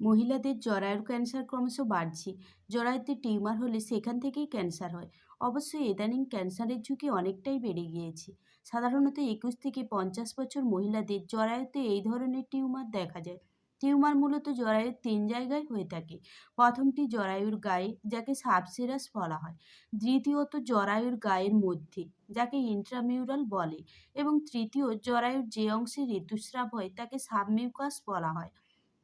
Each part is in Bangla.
মহিলাদের জরায়ুর ক্যান্সার ক্রমশ বাড়ছে। জরায়ুতে টিউমার হলে সেখান থেকেই ক্যান্সার হয়। অবশ্যই ইদানিং ক্যান্সারের ঝুঁকি অনেকটাই বেড়ে গিয়েছে। সাধারণত একুশ থেকে পঞ্চাশ বছর মহিলাদের জরায়ুতে এই ধরনের টিউমার দেখা যায়। টিউমার মূলত জরায়ুর তিন জায়গায় হয়ে থাকে। প্রথমটি জরায়ুর গায়ে, যাকে সাবসেরাস বলা হয়। দ্বিতীয়ত জরায়ুর গায়ের মধ্যে, যাকে ইন্ট্রামিউরাল বলে। এবং তৃতীয়, জরায়ুর যে অংশে ঋতুস্রাব হয়, তাকে সাবমিউকাস বলা হয়।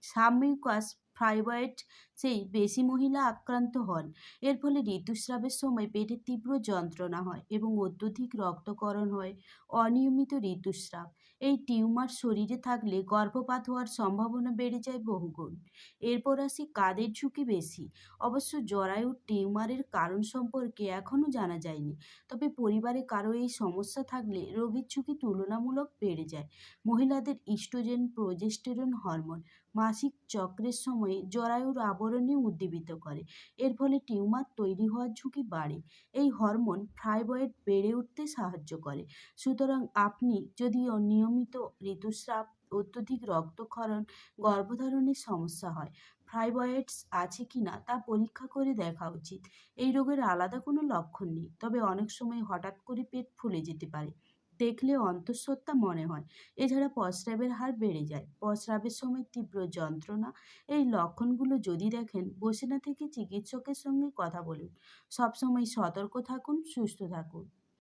সাবমিউকাস ফাইব্রয়েড সেই বেশি মহিলা আক্রান্ত হন। এর ফলে ঋতুস্রাবের সময় পেটে তীব্র যন্ত্রণা হয় এবং অত্যধিক রক্তকরণ হয়, অনিয়মিত ঋতুস্রাব। এই টিউমার শরীরে থাকলে গর্ভপাত হওয়ার সম্ভাবনা বেড়ে যায় বহুগুণ। এরপর আসি কাদের ঝুঁকি বেশি? অবশ্য জরায়ুর টিউমারের কারণ সম্পর্কে এখনও জানা যায়নি। তবে পরিবারে কারও এই সমস্যা থাকলে রোগীর ঝুঁকি তুলনামূলক বেড়ে যায়। মহিলাদের ইস্ট্রোজেন, প্রোজেস্টেরন হরমোন, মাসিক চক্রের সময় জরায়ুর আবরণী উদ্দীপিত করে। এর ফলে টিউমার তৈরি হওয়ার ঝুঁকি বাড়ে। এই হরমোন ফাইব্রয়েড বেড়ে উঠতে সাহায্য করে। সুতরাং আপনি যদি অনিয়মিত ঋতুস্রাব, অত্যধিক রক্তক্ষরণ, গর্ভধারণের সমস্যা হয়, ফাইব্রয়েডস আছে কি না তা পরীক্ষা করে দেখা উচিত। এই রোগের আলাদা কোনো লক্ষণ নেই, তবে অনেক সময় হঠাৎ করে পেট ফুলে যেতে পারে। দেখলে অন্তঃসত্ত্বা মনে হয়। এছাড়া প্রস্রাবের হার বেড়ে যায়। প্রস্রাবের সময় তীব্র যন্ত্রণা। এই লক্ষণগুলো যদি দেখেন, বসে না থেকে চিকিৎসকের সঙ্গে কথা বলুন। সবসময় সতর্ক থাকুন, সুস্থ থাকুন।